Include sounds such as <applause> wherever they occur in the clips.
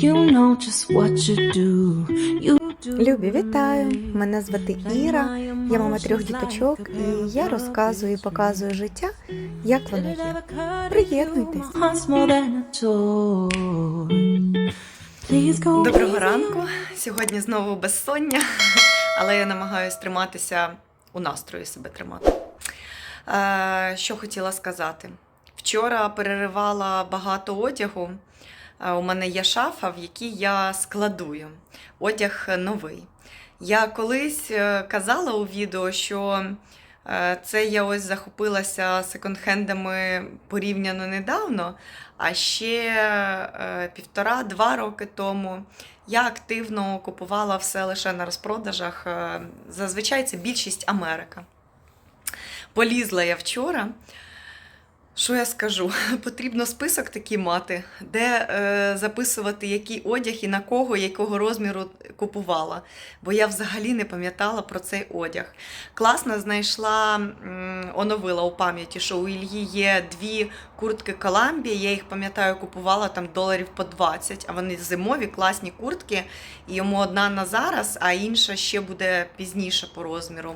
You know just what you do. You. Любі, вітаю! Мене звати Іра, я мама трьох діточок, і я розказую і показую життя, як воно є. Приєднуйтесь. Доброго ранку. Сьогодні знову безсоння, але я намагаюся триматися у настрої себе тримати. Е, що хотіла сказати? Вчора переривала багато одягу. У мене є шафа, в якій я складую. Одяг новий. Я колись е, казала у відео, що е, це я ось захопилася секонд-хендами порівняно недавно, а ще е, півтора-два роки тому я активно купувала все лише на розпродажах. Зазвичай це більшість Америка. Полізла я вчора. Що я скажу? <laughs> Потрібно список такий мати, де е, записувати, який одяг і на кого, якого розміру купувала. Бо я взагалі не пам'ятала про цей одяг. Класно знайшла, оновила у пам'яті, що у Ільї є дві куртки Коламбія. Я їх пам'ятаю, купувала там доларів по 20, а вони зимові, класні куртки. І йому одна на зараз, а інша ще буде пізніше по розміру,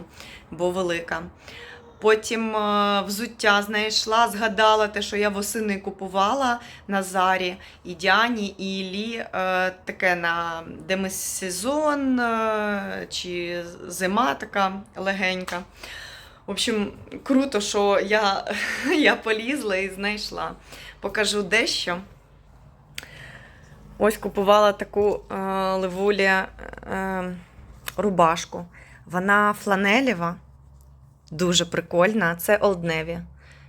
бо велика. Потім е, взуття знайшла, згадала те, що я восени купувала на Зарі і Діані, і Іллі е, таке на демисезон е, чи зима така легенька. В общем, круто, що я, <laughs> я полізла і знайшла. Покажу дещо. Ось купувала таку е, левулі е, рубашку. Вона фланелєва. Дуже прикольна. Це Navy.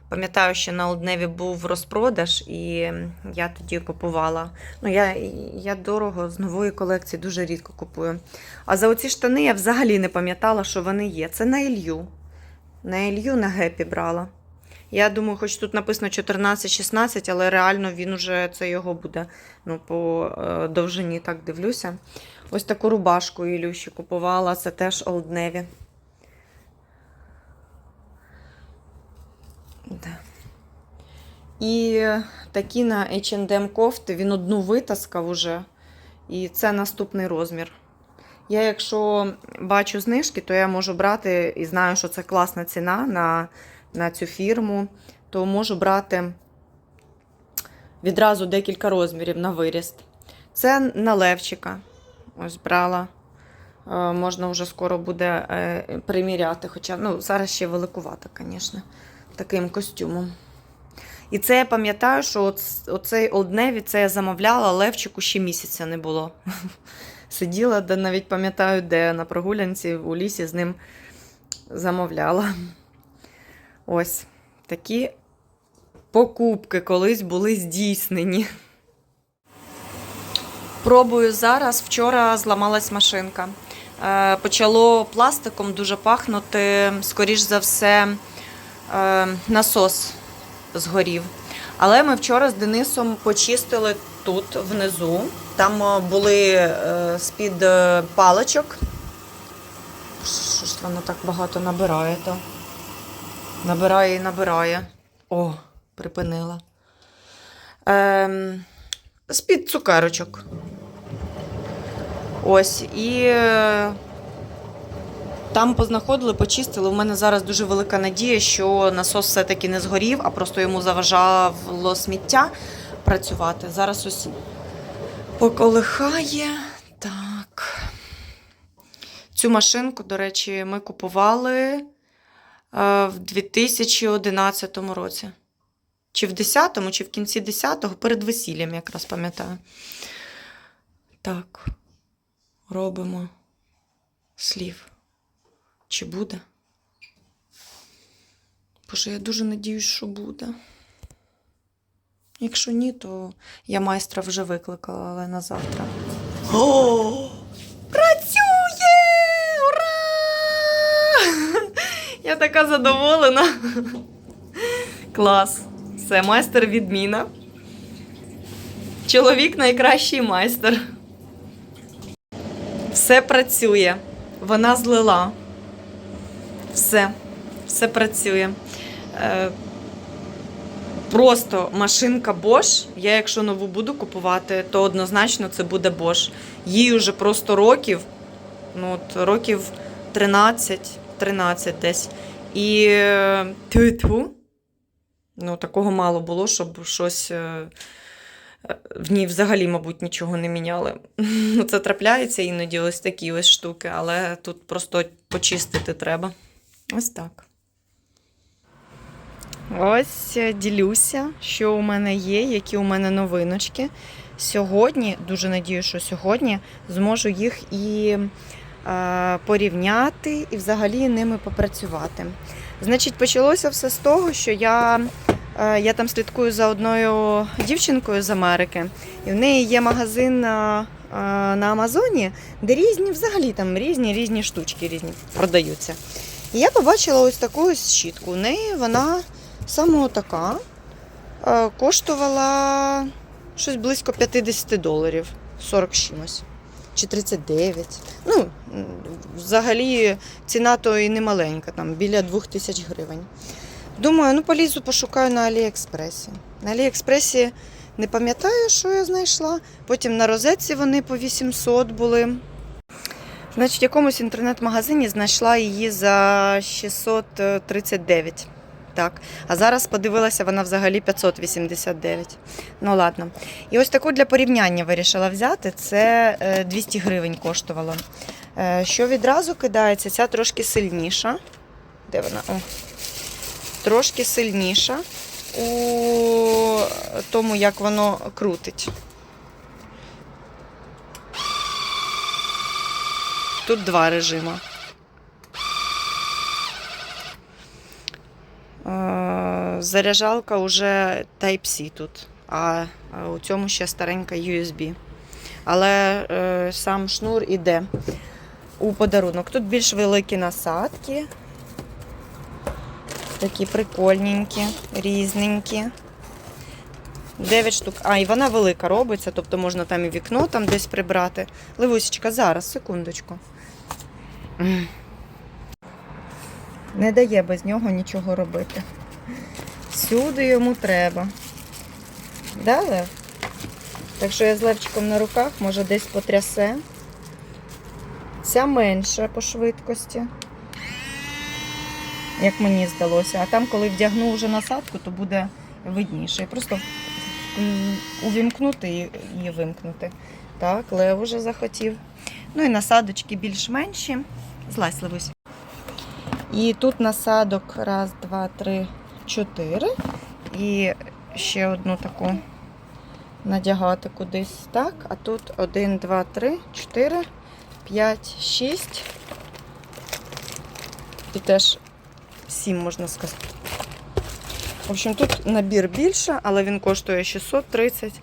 Пам'ятаю, що на Navy був розпродаж, і я тоді купувала. Ну, я, я дорого з нової колекції дуже рідко купую. А за оці штани я взагалі не пам'ятала, що вони є. Це на Ілью. На Ілью на Гепі брала. Я думаю, хоч тут написано 14-16, але реально він уже це його буде ну, по е, довжині, так дивлюся. Ось таку рубашку Ілюші купувала, це теж Old Да. І такі на H&M кофти, він одну витаскав уже. І це наступний розмір. Я, якщо бачу знижки, то я можу брати і знаю, що це класна ціна на, на цю фірму, то можу брати відразу декілька розмірів на виріст. Це на Левчика. Ось брала. Е, Можна вже скоро буде е, приміряти, хоча ну, зараз ще великувато, звісно таким костюмом. І це я пам'ятаю, що оц- оцей Old це я замовляла, Левчику ще місяця не було. <laughs> Сиділа, де навіть пам'ятаю, де на прогулянці у лісі з ним замовляла. Ось такі покупки колись були здійснені. Пробую зараз. Вчора зламалась машинка. Е, Почало пластиком дуже пахнути, скоріш за все, насос згорів. Але ми вчора з Денисом почистили тут внизу. Там е, були е, з-під е, паличок. Що ж воно так багато набирає то? Набирає і набирає. О, припинила. Ем, з-під цукерочок. Ось. І е, там познаходили, почистили. У мене зараз дуже велика надія, що насос все-таки не згорів, а просто йому заважало сміття працювати. Зараз ось поколихає. Так. Цю машинку, до речі, ми купували е, в 2011 році. Чи в 10-му, чи в кінці 10-го, перед весіллям, якраз пам'ятаю. Так, робимо слів. Чи буде? Боже, я дуже надіюсь, що буде. Якщо ні, то я майстра вже викликала, але на завтра. О! Працює! Ура! Я така задоволена. Клас. Все, майстер відміна. Чоловік найкращий майстер. Все працює. Вона злила. Все, все працює. Е, Просто машинка Bosch. Я, якщо нову буду купувати, то однозначно це буде Bosch. Їй вже просто років, ну от років 13, 13 десь. І е, тьфу-тьфу. Ну, такого мало було, щоб щось. е, В ній взагалі, мабуть, нічого не міняли. <laughs> Ну, це трапляється іноді ось такі ось штуки, але тут просто почистити треба. Ось так. Ось е, ділюся, що у мене є, які у мене новиночки. Сьогодні, дуже надію, що сьогодні зможу їх і е, порівняти, і взагалі ними попрацювати. Значить, почалося все з того, що я, е, я там слідкую за одною дівчинкою з Америки, і в неї є магазин на, е, на Амазоні, де різні, взагалі там різні різні штучки різні продаються. Я побачила ось таку ось щітку. У неї вона саме така е, коштувала щось близько 50 доларів, 40 чимось. Чи 39. Ну, взагалі ціна то і не маленька, там біля 2000 гривень. Думаю, ну полізу пошукаю на Аліекспресі. На Аліекспресі не пам'ятаю, що я знайшла. Потім на розетці вони по 800 були. Значить, в якомусь інтернет-магазині знайшла її за 639. Так. А зараз подивилася, вона взагалі 589. Ну ладно. І ось таку для порівняння вирішила взяти. Це е, 200 гривень коштувало. Е, Що відразу кидається, ця трошки сильніша. Де вона? О. Трошки сильніша у тому, як воно крутить. Тут два режими. Е, Заряджалка вже Type-C тут, а у цьому ще старенька USB. Але е, сам шнур іде у подарунок. Тут більш великі насадки. Такі прикольненькі, різненькі. 9 штук. А, і вона велика робиться, тобто можна там і вікно там десь прибрати. Ливусечка, зараз, секундочку. <laughs> Не дає без нього нічого робити. Всюди йому треба. Да? Так що я з Левчиком на руках, може десь потрясе. Ця менша по швидкості. Як мені здалося. А там, коли вдягну вже насадку, то буде видніше. Просто увімкнути і, вимкнути. Так, Лев уже захотів. Ну і насадочки більш менші. Злазь, Левусь. І тут насадок раз, два, три, чотири. І ще одну таку надягати кудись так. А тут один, два, три, чотири, п'ять, шість. І теж сім, можна сказати. В общем, тут набір більше, але він коштує 630.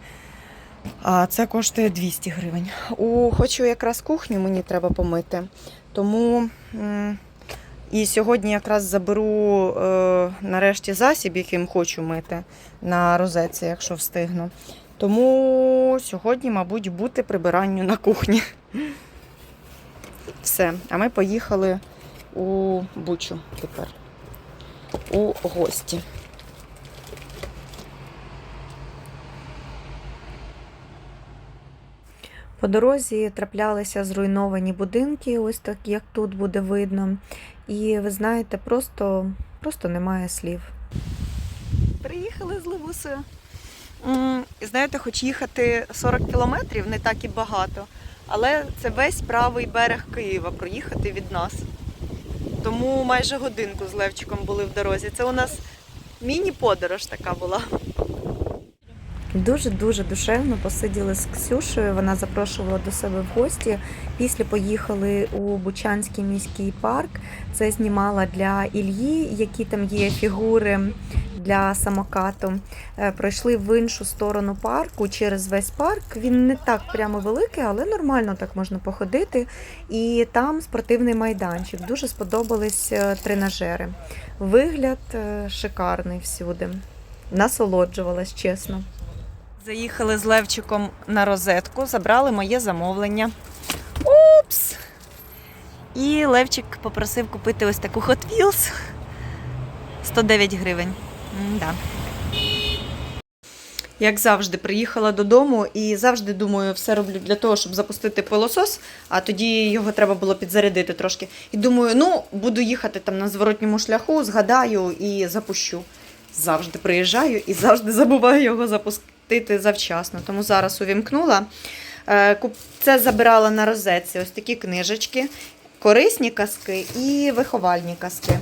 А це коштує 200 гривень. У хочу якраз кухню мені треба помити. Тому і сьогодні якраз заберу е, нарешті засіб, яким хочу мити на розетці, якщо встигну. Тому сьогодні, мабуть, бути прибиранню на кухні. <laughs> Все. А ми поїхали у Бучу тепер. У гості. По дорозі траплялися зруйновані будинки, ось так як тут буде видно. І ви знаєте, просто, просто немає слів. Приїхали з Левусею. І знаєте, хоч їхати 40 кілометрів не так і багато, але це весь правий берег Києва проїхати від нас. Тому майже годинку з Левчиком були в дорозі. Це у нас міні-подорож така була. Дуже-дуже душевно посиділи з Ксюшею. Вона запрошувала до себе в гості. Після поїхали у Бучанський міський парк. Це знімала для Ільї, які там є фігури для самокату. Е, Пройшли в іншу сторону парку через весь парк. Він не так прямо великий, але нормально так можна походити. І там спортивний майданчик. Дуже сподобались е, тренажери. Вигляд е, шикарний всюди. Насолоджувалась, чесно. Заїхали з Левчиком на розетку, забрали моє замовлення. Упс! І Левчик попросив купити ось таку Hot Wheels. 109 гривень. М-да. Як завжди, приїхала додому і завжди думаю, все роблю для того, щоб запустити пилосос, а тоді його треба було підзарядити трошки. І думаю, ну, буду їхати там на зворотньому шляху, згадаю і запущу. Завжди приїжджаю і завжди забуваю його запустити завчасно. Тому зараз увімкнула. Е, Це забирала на розетці ось такі книжечки, корисні казки і виховальні казки.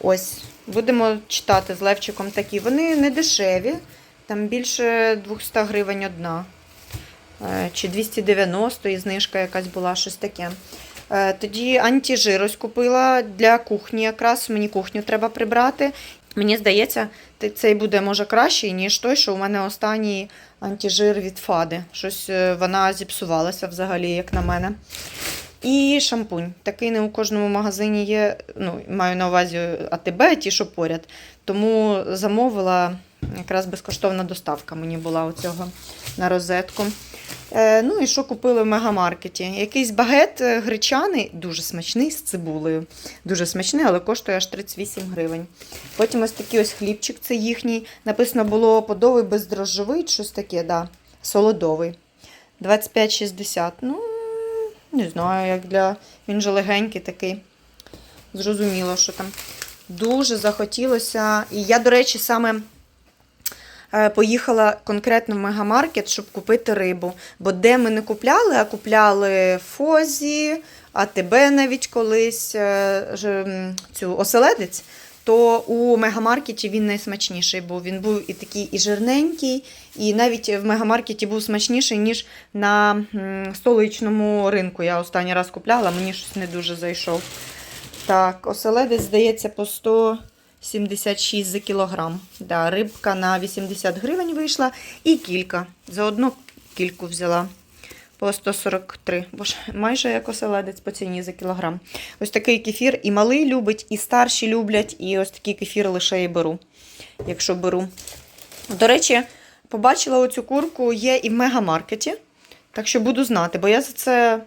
Ось, будемо читати з Левчиком такі. Вони не дешеві, там більше 200 гривень одна. Е, Чи 290 і знижка якась була, щось таке. Е, Тоді антижир ось купила для кухні якраз. Мені кухню треба прибрати. Мені здається, цей буде може кращий, ніж той, що у мене останній антижир від Фади. Щось е, вона зіпсувалася взагалі, як на мене. І шампунь. Такий не у кожному магазині є. Ну, маю на увазі АТБ, ті, що поряд. Тому замовила якраз безкоштовна доставка мені була у цього на розетку. Е, ну і що купили в мегамаркеті? Якийсь багет е, гречаний, дуже смачний з цибулею. Дуже смачний, але коштує аж 38 гривень. Потім ось такий ось хлібчик, це їхній. Написано було подовий бездрожжовий, щось таке, да. солодовий. 25,60. Ну, не знаю, як для. Він же легенький такий. Зрозуміло, що там. Дуже захотілося. І я, до речі, саме поїхала конкретно в мегамаркет, щоб купити рибу. Бо де ми не купляли, а купляли Фозі, АТБ навіть колись е, цю оселедець, то у мегамаркеті він найсмачніший був. Він був і такий і жирненький, і навіть в мегамаркеті був смачніший, ніж на столичному ринку. Я останній раз купляла, мені щось не дуже зайшов. Так, оселедець, здається, по 176 за кілограм. Да, рибка на 80 гривень вийшла і кілька. Заодно кільку взяла по 143. Боже, майже як оселедець по ціні за кілограм. Ось такий кефір і малий любить, і старші люблять, і ось такий кефір лише і беру, якщо беру. До речі, побачила оцю курку є і в мегамаркеті. Так що буду знати, бо я за це.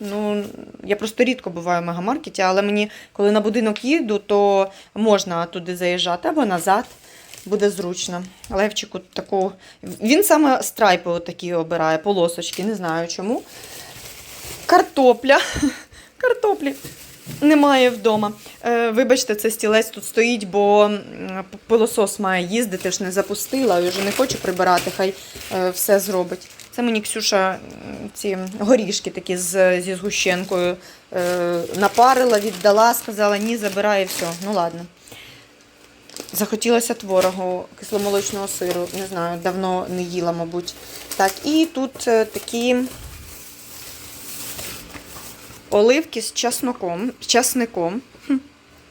Ну, я просто рідко буваю в мегамаркеті, але мені, коли на будинок їду, то можна туди заїжджати або назад. Буде зручно. Левчику таку. Він саме страйпи такі обирає, полосочки, не знаю чому. Картопля. <laughs> Картоплі немає вдома. Е, вибачте, це стілець тут стоїть, бо пилосос має їздити, ж не запустила, і вже не хочу прибирати, хай е, все зробить. Це мені Ксюша ці горішки такі з, зі згущенкою е, напарила, віддала, сказала, ні, забирай і все. Ну ладно. Захотілося творогу, кисломолочного сиру, не знаю, давно не їла, мабуть. Так, і тут е, такі оливки з часником. з.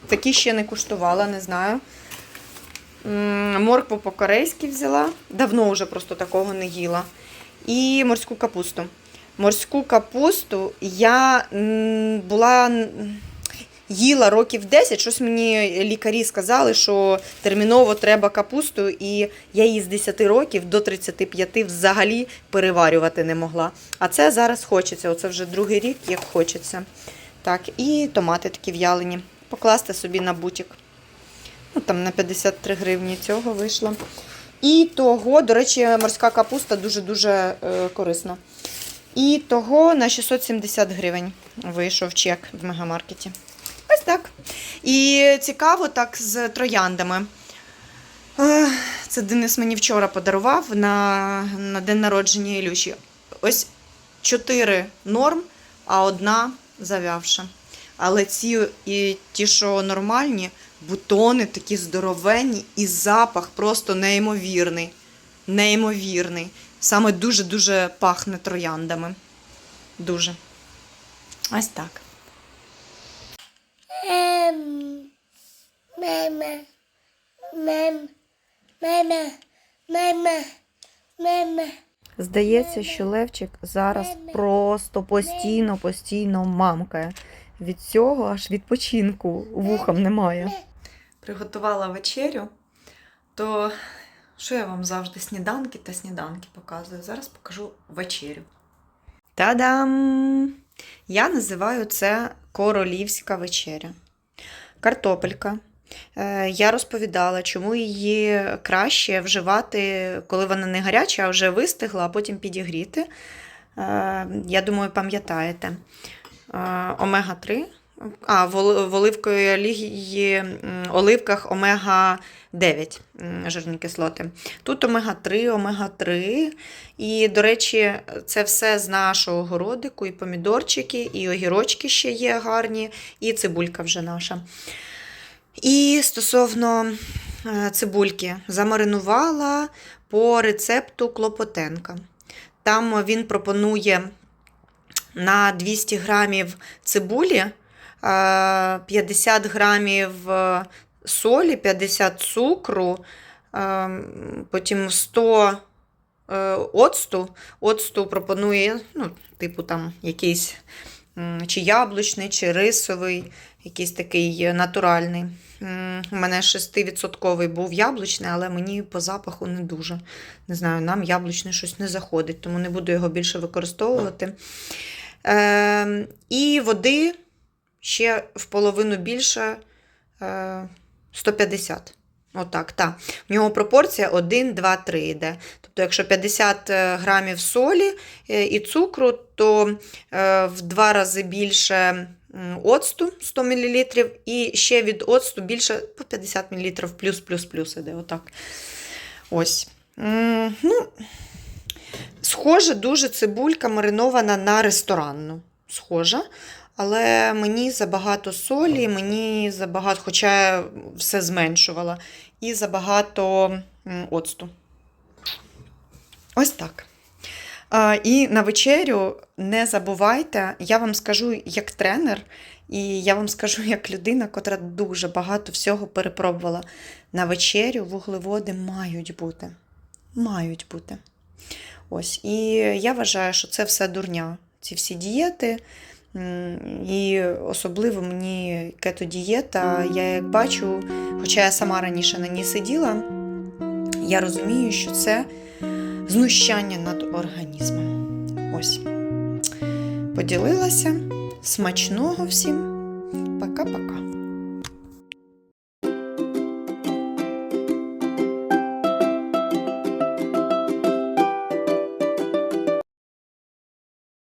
Такі ще не куштувала, не знаю. Моркву по-корейськи взяла. Давно вже просто такого не їла. І морську капусту. Морську капусту я була. Їла років 10, щось мені лікарі сказали, що терміново треба капусту, і я її з 10 років до 35 взагалі переварювати не могла. А це зараз хочеться. Оце вже другий рік, як хочеться. Так, і томати такі в'ялені. Покласти собі на бутік. Ну, там на 53 гривні цього вийшло. І того, до речі, морська капуста дуже-дуже е, корисна. І того на 670 гривень вийшов чек в мегамаркеті. Ось так. І цікаво так з трояндами. Е, Це Денис мені вчора подарував на, на день народження Ілюші. Ось чотири норм, а одна зав'явша. Але ці і ті, що нормальні, бутони такі здоровенні, і запах просто неймовірний. Неймовірний. Саме дуже-дуже пахне трояндами. Дуже. Ось так. Мем, меме, мем, меме, меме, меме. Здається, що Левчик зараз просто постійно, постійно мамкає. Від цього аж відпочинку вухам немає. Приготувала вечерю, то що я вам завжди сніданки та сніданки показую? Зараз покажу вечерю. Та-дам! Я називаю це королівська вечеря. Картопелька, е, я розповідала, чому її краще вживати, коли вона не гаряча, а вже вистигла, а потім підігріти. Е, Я думаю, пам'ятаєте. Е, Омега-3. А, в оливковій олії, оливках омега-9 жирні кислоти. Тут омега-3, омега-3. І, до речі, це все з нашого городику, і помідорчики, і огірочки ще є гарні, і цибулька вже наша. І стосовно е, цибульки, замаринувала по рецепту Клопотенка. Там він пропонує на 200 грамів цибулі, 50 грамів е, солі, 50 цукру, е, потім 100 е, оцту. Оцту пропонує, ну, типу там якийсь чи яблучний, чи рисовий, якийсь такий натуральний. У мене 6% був яблучний, але мені по запаху не дуже. Не знаю, нам яблучний щось не заходить, тому не буду його більше використовувати. Е, і води ще в половину більше е, 150. Отак, так. В нього пропорція 1, 2, 3 йде. Тобто, якщо 50 грамів солі е, і цукру, то е, в два рази більше оцту 100 мл, і ще від оцту більше по 50 мл плюс, плюс, плюс іде. Отак. Ось. Ну, схоже, дуже цибулька маринована на ресторанну. Схожа. Але мені забагато солі, мені забагато, хоча я все зменшувала, і забагато оцту. Ось так. І на вечерю не забувайте, я вам скажу як тренер, і я вам скажу як людина, котра дуже багато всього перепробувала. На вечерю вуглеводи мають бути. Мають бути. Ось. І я вважаю, що це все дурня. Ці всі дієти. І особливо мені кето-дієта, я як бачу, хоча я сама раніше на ній сиділа, я розумію, що це знущання над організмом. Ось. Поділилася. Смачного всім. Пока-пока.